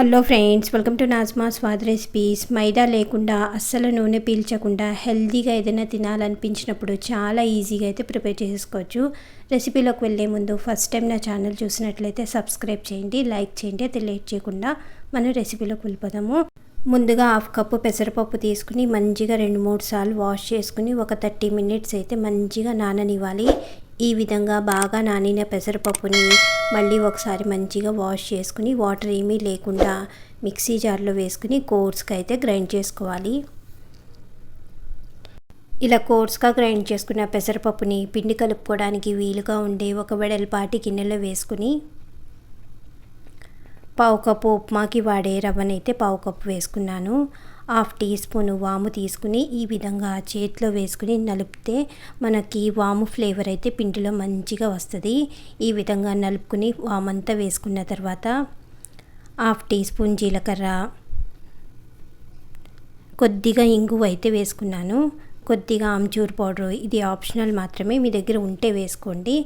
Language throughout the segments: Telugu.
Hello friends welcome to Najma Swad recipes. మైదా లేకుండా అస్సలు నూనె పీల్చకుండా హెల్తీగా ఏదైనా తినాలనిపించినప్పుడు చాలా ఈజీగా అయితే ప్రిపేర్ చేసుకోవచ్చు. రెసిపీలోకి వెళ్ళే ముందు ఫస్ట్ టైం నా ఛానల్ చూసినట్లయితే సబ్స్క్రైబ్ చేయండి లైక్ చేయండి అయితే లేట్ చేయకుండా మనం రెసిపీలోకి వెళ్ళిపోదాము. ముందుగా హాఫ్ కప్పు పెసరపప్పు తీసుకుని మంచిగా రెండు మూడు సార్లు వాష్ చేసుకుని ఒక థర్టీ మినిట్స్ అయితే మంచిగా నాననివ్వాలి. ఈ విధంగా బాగా నానిన పెసరపప్పుని మళ్ళీ ఒకసారి మంచిగా వాష్ చేసుకుని వాటర్ ఏమీ లేకుండా మిక్సీ జార్లో వేసుకుని కోర్స్కి అయితే గ్రైండ్ చేసుకోవాలి. ఇలా కోర్స్గా గ్రైండ్ చేసుకున్న పెసరపప్పుని పిండి కలుపుకోవడానికి వీలుగా ఉండే ఒక వెడల్పాటి గిన్నెలో వేసుకుని పావు కప్పు ఉప్మాకి వాడే రవ్వనైతే పావు కప్పు వేసుకున్నాను. హాఫ్ టీ స్పూన్ వాము తీసుకుని ఈ విధంగా చేతిలో వేసుకుని నలిపితే మనకి వాము ఫ్లేవర్ అయితే పిండిలో మంచిగా వస్తుంది. ఈ విధంగా నలుపుకుని వామంతా వేసుకున్న తర్వాత హాఫ్ టీ స్పూన్ జీలకర్ర. కొద్దిగా ఇంగువ అయితే వేసుకున్నాను. కొద్దిగా ఆమ్చూర్ పౌడర్ ఇది ఆప్షనల్ మాత్రమే. మీ దగ్గర ఉంటే వేసుకోండి.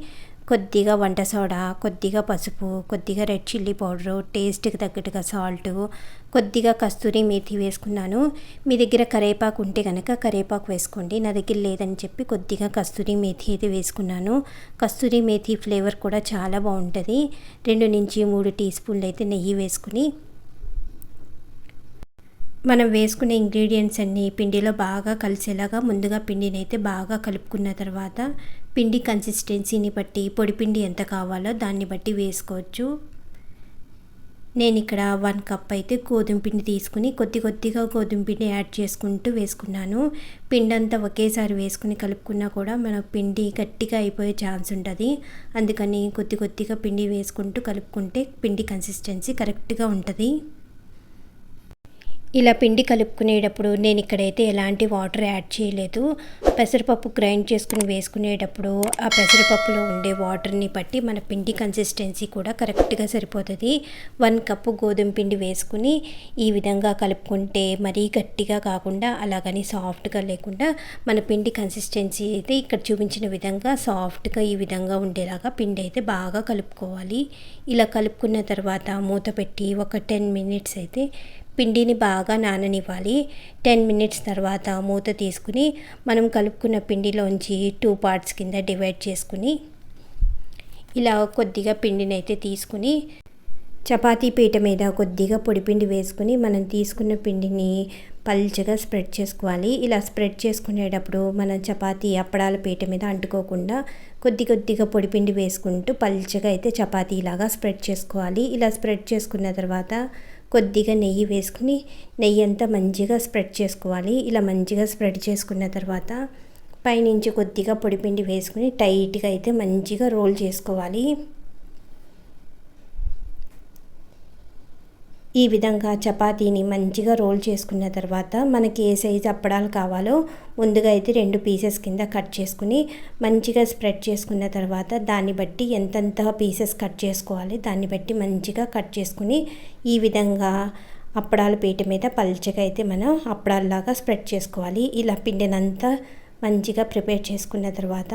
కొద్దిగా వంట సోడా కొద్దిగా పసుపు కొద్దిగా రెడ్ చిల్లీ పౌడరు టేస్ట్కి తగ్గట్టుగా సాల్ట్ కొద్దిగా కస్తూరి మేథి వేసుకున్నాను. మీ దగ్గర కరేపాకు ఉంటే కనుక కరేపాకు వేసుకోండి. నా దగ్గర లేదని చెప్పి కొద్దిగా కస్తూరి మేథి అయితే వేసుకున్నాను. కస్తూరి మేతి ఫ్లేవర్ కూడా చాలా బాగుంటుంది. రెండు నుంచి మూడు టీ స్పూన్లు అయితే నెయ్యి వేసుకుని మనం వేసుకునే ఇంగ్రీడియంట్స్ అన్నీ పిండిలో బాగా కలిసేలాగా ముందుగా పిండిని అయితే బాగా కలుపుకున్న తర్వాత పిండి కన్సిస్టెన్సీని బట్టి పొడి పిండి ఎంత కావాలో దాన్ని బట్టి వేసుకోవచ్చు. నేను ఇక్కడ వన్ కప్ అయితే గోధుమ పిండి తీసుకుని కొద్ది కొద్దిగా గోధుమ పిండి యాడ్ చేసుకుంటూ వేసుకున్నాను. పిండి అంతా ఒకేసారి వేసుకుని కలుపుకున్నా కూడా మన పిండి గట్టిగా అయిపోయే ఛాన్స్ ఉంటుంది. అందుకని కొద్ది కొద్దిగా పిండి వేసుకుంటూ కలుపుకుంటే పిండి కన్సిస్టెన్సీ కరెక్ట్గా ఉంటుంది. ఇలా పిండి కలుపుకునేటప్పుడు నేను ఇక్కడైతే ఎలాంటి వాటర్ యాడ్ చేయలేదు. పెసరపప్పు గ్రైండ్ చేసుకుని వేసుకునేటప్పుడు ఆ పెసరపప్పులో ఉండే వాటర్ని బట్టి మన పిండి కన్సిస్టెన్సీ కూడా కరెక్ట్గా సరిపోతుంది. వన్ కప్పు గోధుమ పిండి వేసుకుని ఈ విధంగా కలుపుకుంటే మరీ గట్టిగా కాకుండా అలాగని సాఫ్ట్గా లేకుండా మన పిండి కన్సిస్టెన్సీ అయితే ఇక్కడ చూపించిన విధంగా సాఫ్ట్గా ఈ విధంగా ఉండేలాగా పిండి అయితే బాగా కలుపుకోవాలి. ఇలా కలుపుకున్న తర్వాత మూత పెట్టి ఒక టెన్ మినిట్స్ అయితే పిండిని బాగా నాననివ్వాలి. టెన్ మినిట్స్ తర్వాత మూత తీసుకుని మనం కలుపుకున్న పిండిలోంచి టూ పార్ట్స్ కింద డివైడ్ చేసుకుని ఇలా కొద్దిగా పిండిని అయితే తీసుకుని చపాతీ పీట మీద కొద్దిగా పొడిపిండి వేసుకుని మనం తీసుకున్న పిండిని పల్చగా స్ప్రెడ్ చేసుకోవాలి. ఇలా స్ప్రెడ్ చేసుకునేటప్పుడు మనం చపాతీ అప్పడాల పీట మీద అంటుకోకుండా కొద్ది కొద్దిగా పొడిపిండి వేసుకుంటూ పల్చగా అయితే చపాతీలాగా స్ప్రెడ్ చేసుకోవాలి. ఇలా స్ప్రెడ్ చేసుకున్న తర్వాత కొద్దిగా నెయ్యి వేసుకుని నెయ్యి అంతా మంచిగా స్ప్రెడ్ చేసుకోవాలి. ఇలా మంచిగా స్ప్రెడ్ చేసుకున్న తర్వాత పైనుంచి కొద్దిగా పొడిపిండి వేసుకుని టైట్గా అయితే మంచిగా రోల్ చేసుకోవాలి. ఈ విధంగా చపాతీని మంచిగా రోల్ చేసుకున్న తర్వాత మనకి ఏ సైజు అప్పడాలు కావాలో ముందుగా అయితే రెండు పీసెస్ కింద కట్ చేసుకుని మంచిగా స్ప్రెడ్ చేసుకున్న తర్వాత దాన్ని బట్టి ఎంతెంత పీసెస్ కట్ చేసుకోవాలి దాన్ని బట్టి మంచిగా కట్ చేసుకుని ఈ విధంగా అప్పడాల పీట మీద పల్చగా అయితే మనం అప్పడాల్లాగా స్ప్రెడ్ చేసుకోవాలి. ఇలా పిండినంతా మంచిగా ప్రిపేర్ చేసుకున్న తర్వాత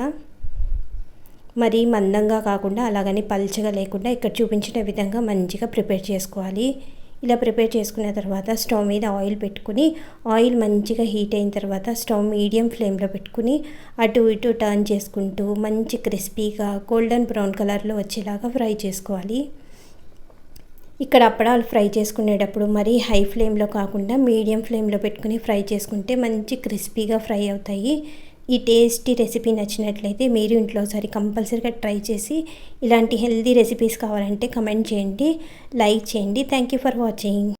మరీ మందంగా కాకుండా అలాగని పల్చగా లేకుండా ఇక్కడ చూపించిన విధంగా మంచిగా ప్రిపేర్ చేసుకోవాలి. ఇలా ప్రిపేర్ చేసుకున్న తర్వాత స్టవ్ మీద ఆయిల్ పెట్టుకుని ఆయిల్ మంచిగా హీట్ అయిన తర్వాత స్టవ్ మీడియం ఫ్లేమ్లో పెట్టుకుని అటు ఇటు టర్న్ చేసుకుంటూ మంచి క్రిస్పీగా గోల్డెన్ బ్రౌన్ కలర్లో వచ్చేలాగా ఫ్రై చేసుకోవాలి. ఇక్కడ అప్పడాలు ఫ్రై చేసుకునేటప్పుడు మరీ హై ఫ్లేమ్లో కాకుండా మీడియం ఫ్లేమ్లో పెట్టుకుని ఫ్రై చేసుకుంటే మంచి క్రిస్పీగా ఫ్రై అవుతాయి. ఈ టేస్టీ రెసిపీ నచ్చినట్లయితే మీరు ఇంట్లో ఒకసారి కంపల్సరీగా ట్రై చేసి ఇలాంటి హెల్దీ రెసిపీస్ కావాలంటే కమెంట్ చేయండి లైక్ చేయండి. Thank you for watching